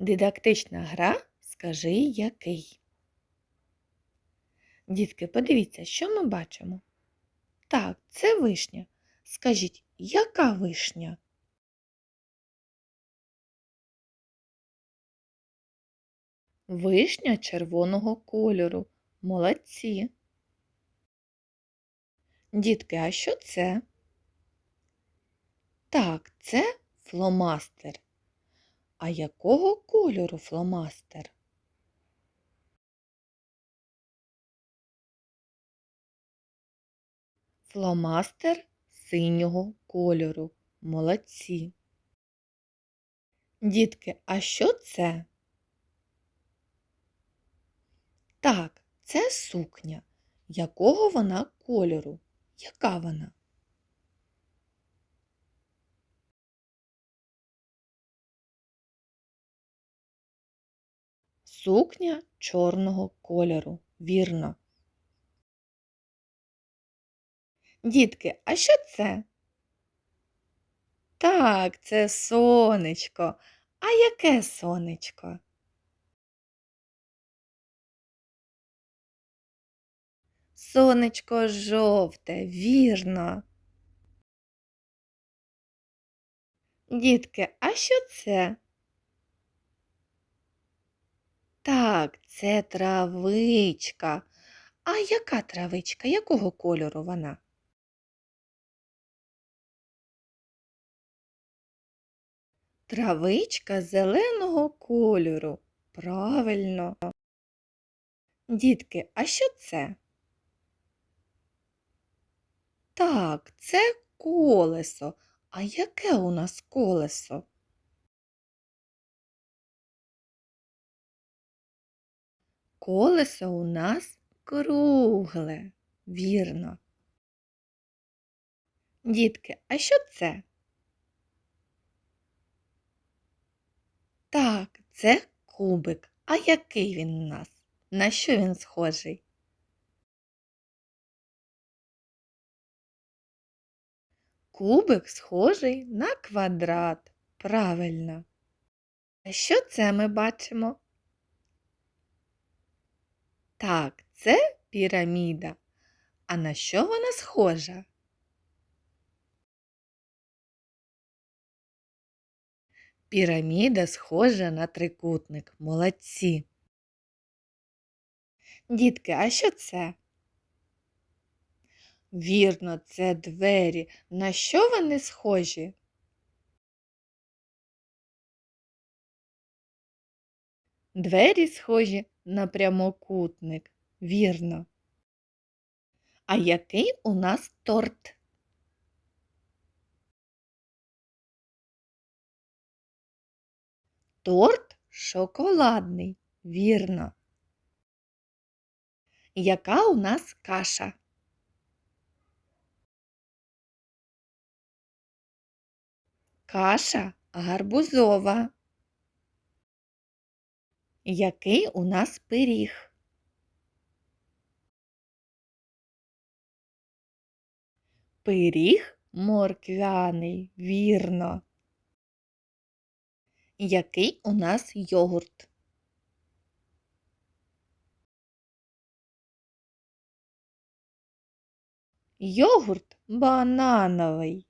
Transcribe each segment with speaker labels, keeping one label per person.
Speaker 1: Дидактична гра Скажи який. Дітки, подивіться, що ми бачимо? Так, це вишня. Скажіть, яка вишня? Вишня червоного кольору. Молодці. Дітки, а що це? Так, це фломастер. А якого кольору фломастер? Фломастер синього кольору. Молодці. Дітки, а що це? Так, це сукня. Якого вона кольору? Яка вона? Сукня чорного кольору. Вірно. Дітки, а що це? Так, це сонечко. А яке сонечко? Сонечко жовте, вірно. Дітки, а що це? Так, це травичка. А яка травичка? Якого кольору вона? Травичка зеленого кольору. Правильно. Дітки, а що це? Так, це колесо. А яке у нас колесо? Колесо у нас кругле, вірно. Дітки, а що це? Так, це кубик. А який він у нас? На що він схожий? Кубик схожий на квадрат. Правильно. А що це ми бачимо? Так, це піраміда. А на що вона схожа? Піраміда схожа на трикутник. Молодці. Дітки, а що це? Вірно, це двері. На що вони схожі? Двері схожі на прямокутник. Вірно. А який у нас торт? Торт шоколадний. Вірно. Яка у нас каша? Каша гарбузова. Який у нас пиріг? Пиріг морквяний, вірно. Який у нас йогурт? Йогурт банановий.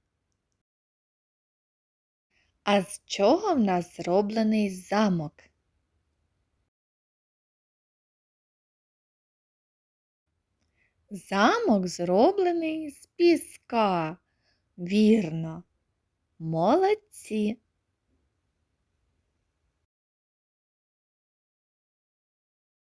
Speaker 1: А з чого в нас зроблений замок? Замок зроблений з піска. Вірно. Молодці.